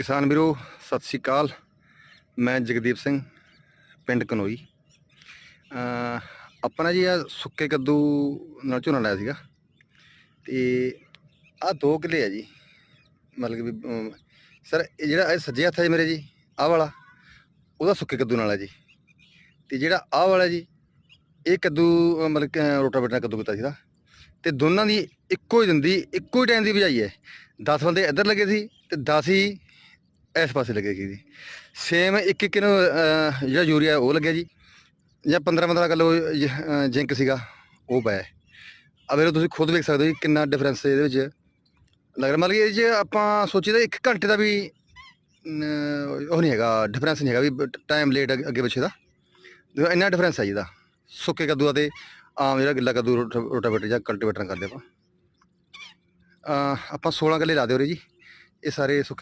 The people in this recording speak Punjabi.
ਕਿਸਾਨ ਵੀਰੋ ਸਤਿ ਸ਼੍ਰੀ ਅਕਾਲ। ਮੈਂ ਜਗਦੀਪ ਸਿੰਘ ਪਿੰਡ ਕਨੋਈ। ਆਪਣਾ ਜੀ ਆ ਸੁੱਕੇ ਕੱਦੂ ਨਾਲ ਝੋਨਾ ਲਾਇਆ ਸੀਗਾ। ਤੇ ਆ ਦੋ ਕਿੱਲੇ ਆ ਜੀ। ਮਤਲਬ ਕਿ ਵੀ, ਸਰ ਇਹ ਜਿਹੜਾ ਇਹ ਸੱਜੇ ਹੱਥ ਹੈ ਮੇਰੇ ਜੀ ਆਹ ਵਾਲਾ ਉਹਦਾ ਸੁੱਕੇ ਕੱਦੂ ਨਾਲ ਹੈ ਜੀ। ਤੇ ਜਿਹੜਾ ਆਹ ਵਾਲਾ ਜੀ ਇਹ ਕੱਦੂ ਮਤਲਬ ਕਿ ਰੋਟਾਵੇਟਰ ਨਾਲ ਕੱਦੂ ਕੀਤਾ ਸੀਗਾ। ਤੇ ਦੋਨਾਂ ਦੀ ਇੱਕੋ ਹੀ ਦਿਨ ਦੀ ਇੱਕੋ ਹੀ ਟਾਈਮ ਦੀ ਬਿਜਾਈ ਹੈ। 10 ਬੰਦੇ ਇੱਧਰ ਲੱਗੇ ਸੀ ਤੇ 10 ਹੀ ਇਸ ਪਾਸੇ ਲੱਗੇਗੀ ਜੀ। ਸੇਮ ਇੱਕ ਇੱਕ ਨੂੰ ਅਹ, ਜਿਹੜਾ ਯੂਰੀਆ ਉਹ ਲੱਗਿਆ ਜੀ। ਜਾਂ 15 15 ਕਿਲੋ ਜਿੰਕ ਸੀਗਾ ਉਹ ਪਾਇਆ। ਆ ਵੇਖੋ ਤੁਸੀਂ ਖੁਦ ਵੇਖ ਸਕਦੇ ਹੋ ਜੀ ਕਿੰਨਾ ਡਿਫਰੈਂਸ ਇਹਦੇ ਵਿੱਚ। ਲੱਗ ਰਿਹਾ ਮਤਲਬ ਕਿ ਇਹ 'ਚ ਆਪਾਂ ਸੋਚੀਦਾ ਇੱਕ ਘੰਟੇ ਦਾ ਵੀ ਅਮ, ਉਹ ਨਹੀਂ ਹੈਗਾ ਡਿਫਰੈਂਸ ਨਹੀਂ ਹੈਗਾ ਵੀ ਟਾਈਮ ਲੇਟ ਅੱਗੇ ਪਿੱਛੇ ਦਾ। ਦੇਖੋ ਇੰਨਾ ਡਿਫਰੈਂਸ ਹੈ ਜੀ ਦਾ ਸੁੱਕੇ ਕੱਦੂ ਅਤੇ ਆਮ ਜਿਹੜਾ ਗਿੱਲਾ ਕੱਦੂ ਰੋਟਾ- ਰੋਟਾਵੇਟਰ ਜਾਂ ਕਲਟੀਵੇਟਰ ਨਾਲ ਕਰਦੇ ਆਪਾਂ। ਅਹ ਆਪਾਂ 16 ਕਿੱਲੇ ਲਾ ਦਿਓ ਰੇ ਜੀ। ਇਹ ਸਾਰੇ ਸੁੱਕੇ